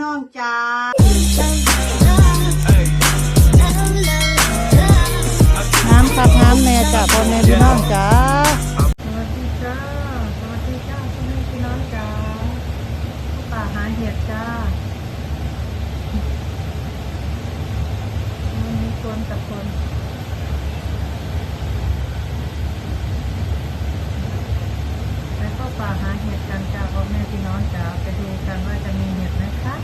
น้องจ้าน้ำครับน้ำแน่จ้าพ่อแม่พี่น้องจ้าสวัสดีจ้า สวัสดีจ้าพ่อแม่พี่น้องจ้าป่าหาเห็ดจ้ามันมีคนกับคน ไปเข้าป่าหาเห็ดกันจ้าพ่อแม่พี่น้องจ้าไปดูกันว่าจะมีเห็ดไหมคะ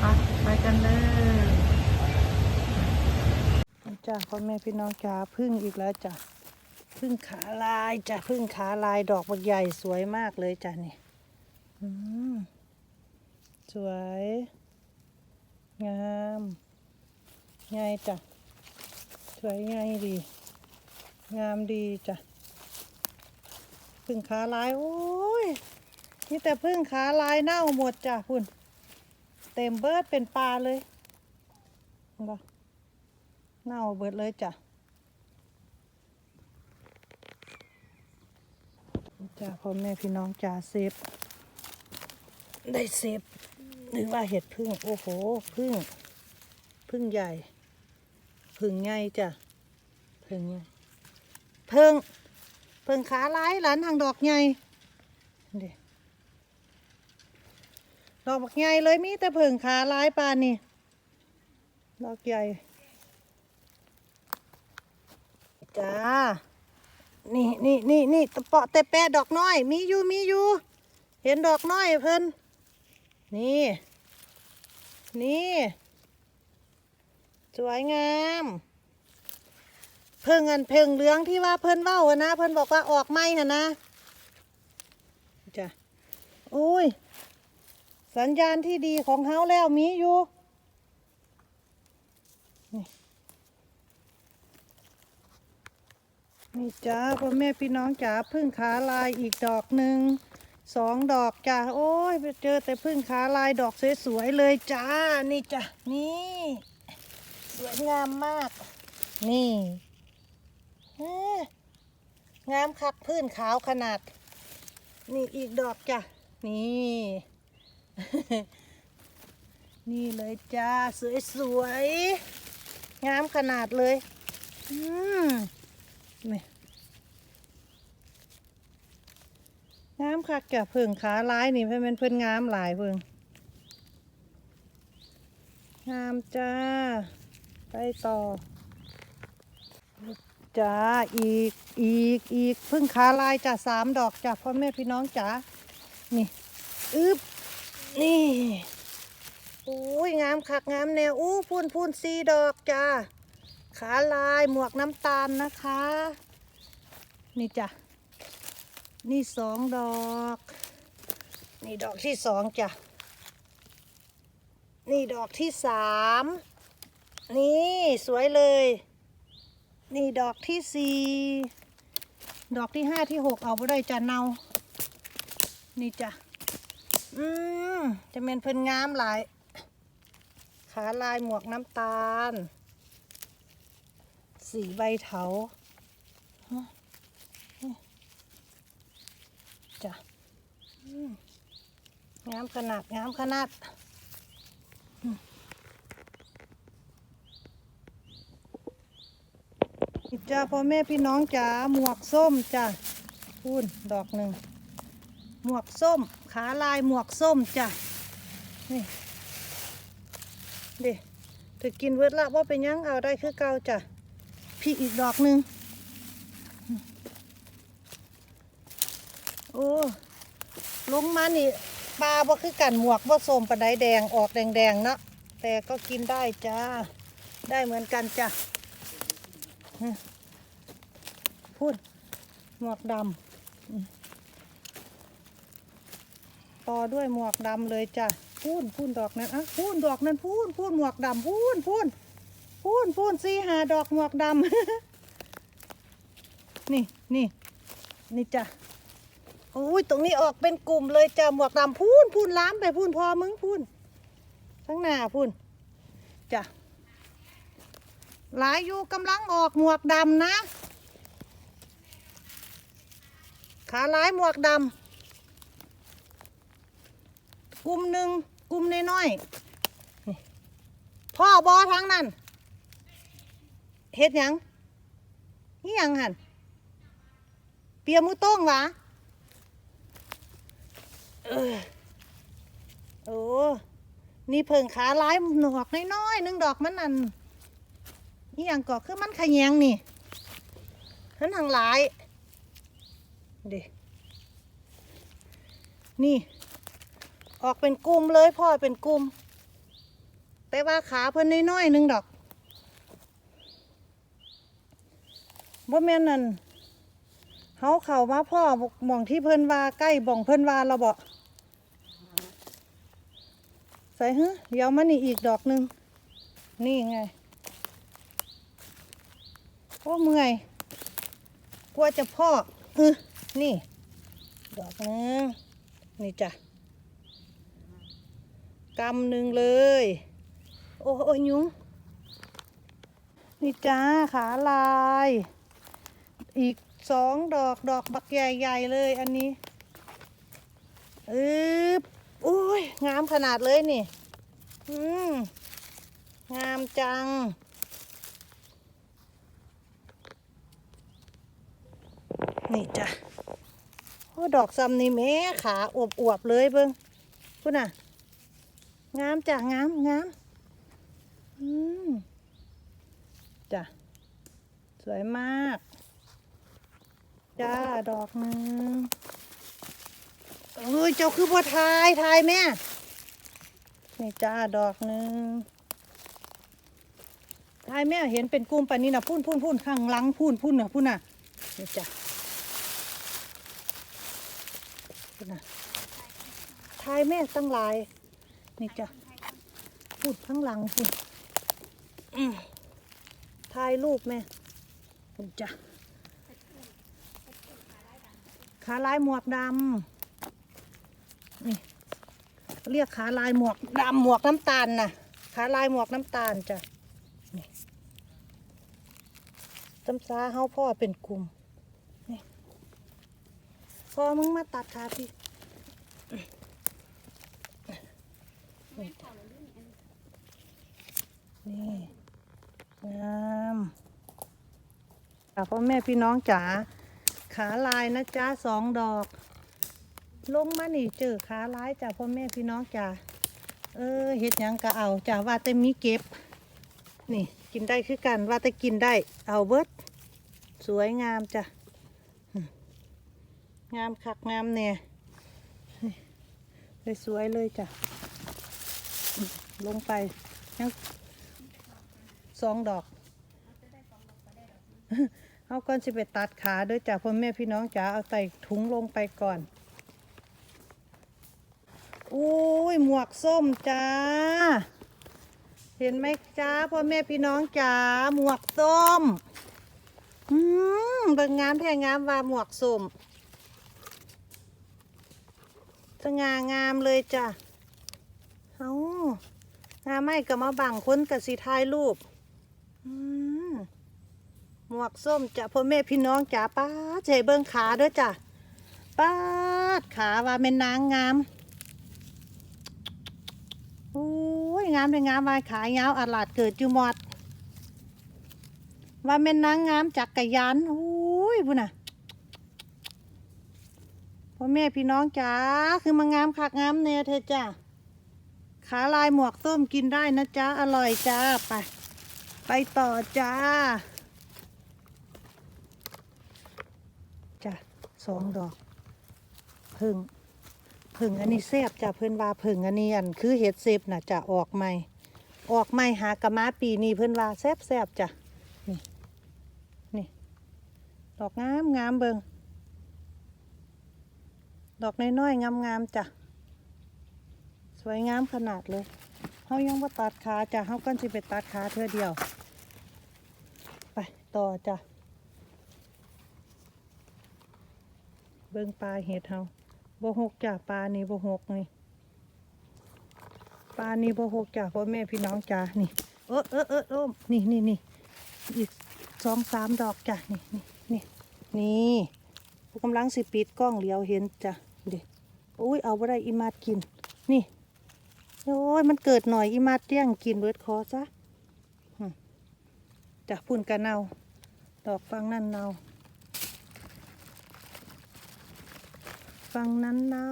ไปไปกันเลย จ้าพ่อแม่พี่น้องจ้าพึ่งอีกแล้วจ้าพึ่งขาลายจ้าพึ่งขาลายดอกบักใหญ่สวยมากเลยจ้านี่อืมสวย งามไงจ้ะสวยไงดี งามดีจ้ะพึ่งขาลายโอ้ยนี่แต่พึ่งขาลายเน่าหมดจ้ะพุ่นเต็มเบิดเป็นปลาเลยเห็นบ่ เน่าเบิดเลยจ้ะจ้าพ่อแม่พี่น้องจ้าเซฟได้เซฟหรือว่าเห็ดพึ่งโอ้โหพึ่งพึ่งใหญ่พึ่งใหญ่จ้ะพึ่งใหญ่พึ่งพิ่งขาลายหลานทางดอกใหญ่เดดอกบักใหญ่เลยมีแต่พิ่งขาลายปานนี่ดอกใหญ่ จ้า นี่นี่นี่นี่ตะเปาะแต่แปะดอกน้อย มีอยู่มีอยู่ เห็นดอกน้อยเพิ่นนี่ นี่ สวยงาม เพิ่งอันเพิ่งเหลืองที่ว่าเพิ่นเว้าอะนะ เพิ่นบอกว่าออกไหมหะนะจ้ะโอ้ย สัญญาณที่ดีของเฮาแล้วมีอยู่ นี่จ้าพ่อแม่พี่น้องจ๋าพึ่งขาลายอีกดอกหนึ่งสองดอกจ้าโอ้ยไปเจอแต่พึ่งขาลายดอกสวยๆเลยจ้า นี่จ้ะนี่ สวยงามมาก นี่งามคักพื้นขาวขนาด นี่อีกดอกจ้ะนี่ นี่เลยจ้า สวยๆงามขนาดเลย อืม นี่งามคักจ้ะเพิ่งขาลายนี่เพื่อนเพื่อนงามหลายเพิ่งงามจ้า ไปต่อ จ้า อีก อีก อีก พึ่งขาลายจ้ะสามดอกจ้ะพ่อแม่พี่น้องจ๋านี่ อึบนี่โอ้ยงามคักงามแนว อู้พูนพูนสีดอกจ้า ขาลายหมวกน้ำตาลนะคะ นี่จ้ะ นี่สองดอก นี่ดอกที่สองจ้ะ นี่ดอกที่สาม นี่สวยเลย นี่ดอกที่สี่ดอกที่ห้าที่หกเอาไปได้จ้ะเนา นี่จ้ะ อืมจะเป็นเพิ่นงามหลาย ขาลายหมวกน้ำตาล สีใบเถาจ้ะงามขนาดงามขนาดนี่จ้าพ่อแม่พี่น้องจ๋าหมวกส้มจ้ะพูนดอกหนึ่ง หมวกส้ม ขาลายหมวกส้มจ้ะนี่เด็ถือกินเวิร์ดละว่าเป็นยังเอาได้คือเก่าจ้ะ พี่อีกดอกหนึ่งโอ้ลงมานี่ปลาบ่คือกันหมวกบ่ส้มปะไดแดงออกแดงๆเนาะแต่ก็กินได้จ้า ได้เหมือนกันจ้ะพูดหมวกดำต่อด้วยหมวกดำเลยจ้ะพูนพูนดอกนั้นอะพูนดอกนั้นพูนพูนหมวกดำพูนพูน พูนพูนสี่หาดอกหมวกดำ นี่นี่นี่จ้ะโอ้ยตรงนี้ออกเป็นกลุ่มเลยจ้ะหมวกดำพูนพูนล้ามไปพูนพอมึงพูนข้างหน้าพูนจ้ะหลายอยู่กำลังออกหมวกดำนะ ขาลายหมวกดำกลุ่มหนึ่งกกุ้มน้อยๆพ่อบอทางนั้น เฮ็ดหยังนี่ยังหันเปียมือโต้งวะเออโอ้นี่เพิ่งขาลายหนวกน้อยๆหนึงดอกมันนั่นนี่ยังก็คือมันขยงนี่ทั้งทางหลายเด็นี่ ออกเป็นกลุ่มเลยพ่อเป็นกลุ่มแต่ว่าขาเพิ่นน้อยๆหนึงดอก บ่แม่นนั่นเฮาเข้ามาพ่อหม่องที่เพิ่นว่าใกล้บ่องเพิ่นว่าเราบ่ใส่ฮะเดี๋ยวมานี่อีกดอกหนึ่งนี่ไงโอ้เมื่อยกลัวจะพ่อเออนี่ ดอกนึงนี่จ้ะกำหนึ่งเลย โอ้โอ้ยยุงนี่จ้าขาลาย อีกสองดอกดอกบักใหญ่ๆเลยอันนี้อึบอุ้ยงามขนาดเลยนี่ อืมงามจัง นี่จ้ะโอ้ดอกซ้ำนี่แม่ขาอวบอวบๆเลยเบิ้งพุ่นน่ะ งามจ้ะงามงามอืมจ้ะสวยมาก จ้าดอกหนึงเอ้ยเจ้าคือบัวทายทายแม่นี่จ้าดอกหนึงทายแม่เห็นเป็นกลุ่มปานนี้นะพุ่นพุ่นพุ่นข้างหลังพุ่นพุ่นนะพุ่นน่ะนี่จ้ะพุ่นน่ะทายแม่ตั้งหลายนี่จ้ะพูดข้างหลังพุ่นทายลูกแม่พุ่นจ้ะ ขาลายหมวกดำนี่เรียกขาลายหมวกดำหมวกน้ำตาลนะขาลายหมวกน้ำตาลจ้ะนี่จำซาเฮาพ่อเป็นกลุ่มพอมึงมาตัดขาพี่นี่งามพ่อแม่พี่น้องจ๋า ขาลายนะจ๊ะสองดอก ลงมานี่เจอขาลายจ้ะพ่อแม่พี่น้องจ๋าเออเฮ็ดยังก็เอาจ้ะว่าแต่มีเก็บ นี่กินได้คือกันว่าแต่กินได้ เอาเบิดสวยงามจ้ะงามคักงามเนี่ยเลยสวยเลยจ้ะ ลงไปยังสองดอก เอาก่อนสิไปตัดขาด้วยจ้ะพ่อแม่พี่น้องจ๋าเอาใส่ถุงลงไปก่อนอุ้ยหมวกส้มจ้า เห็นไหมจ้าพ่อแม่พี่น้องจ๋าหมวกส้ม อืมเบิ่งงามแท้งามว่าหมวกส้มสง่างามเลยจ้ะเอางามไม่ก็มาบังคนกับสีทายรูป อืม มวกส้มจ้ะพ่อแม่พี่น้องจ๋าป้าดเจเบิ้งขาด้วยจ้ะป้าดขาว่าเป็นนางงามโอ้ยงามเลยงามวายขายาวอาลาดเกิดจุมอด ว่าเป็นนางงามจักกรยานโอ้ยพุ่นน่ะพ่อแม่พี่น้องจ๋าคือมางามคักงามแน่เธอจ้าขาลายหมวกส้มกินได้นะจ๊ะอร่อยจ้าไปไปต่อจ้า จ้ะสองดอกพึ่งพึ่งอันนี้แซ่บจ้ะเพิ่อนว่าพึ่งอันนี้อันคือเห็ดเซฟน่ะจะออกใหม่ ออกใหม่หากะมาปีนี้เพิ่อนว่าแซบแซบจ้ะนี่นี่ดอกงามงามเบิงดอกน้อยๆงามๆจ้ะสวยงามขนาดเลยเขายังว่าตัดขาจ้ะเขากันสิไปตัดขาเธอเดียว ไปต่อจ้ะ เบิ่งปลาเห็ดเฮาบ่หกจ้ะปลานี่บ่หกนี่ปลานี่บ่หกจ้ะพ่อแม่พี่น้องจ้ะนี่ เออเออเออโอ้มนี่นี่นี่อีกสองสามดอกจ้ะนี่นี่นี่นี่ผู้กำลังสิปิดกล้องเหลียวเห็นจ้ะเด็อุ้ยเอาบ่ได้อีมาดกิน นี่โอ้ยมันเกิดหน่อยอีมาเตี้ยงกินเบิดคอซะจากพุ่นกระเนาดอกฟังนั่นเนา ฟังนั้นเน่า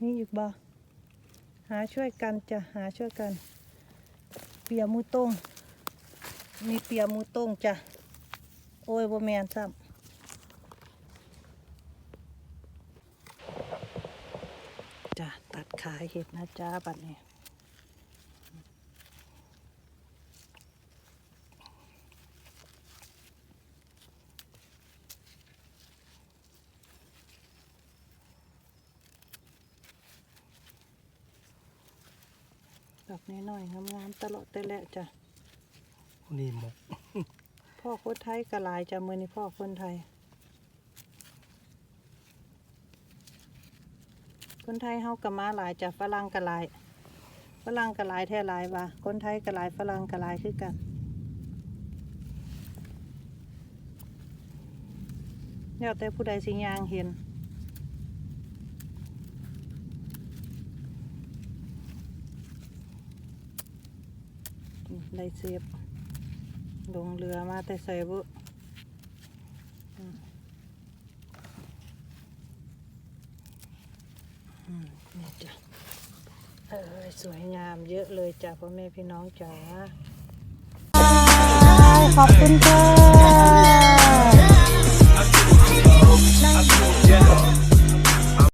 นี่อีกบ่หาช่วยกันจะหาช่วยกัน เปียมูต้งมีเปียมูต้งจ้ะโอ้ยบ่แมนซ้ำจ้ะตัดขายเห็ดนะจ้าบัดนี้ ดอกน้อยๆงามๆตลอดแต่แหละจ้ะนี่หมก พ่อคนไทยกะหลายจ้ะมือนี้พ่อคนไทย คนไทยเฮากะมาหลายจ้ะฝรั่งกะหลายฝรั่งกะหลายแท้หลายว่ะคนไทยกะหลายฝรั่งกะหลายคือกันแล้วแต่ผู้ใดสิยางเห็น ได้เสียบลงเรือมาแต่ใส่บุนี่จ้ะเออสวยงามเยอะเลยจ้ะพ่อแม่พี่น้องจ๋าขอบคุณค่ะ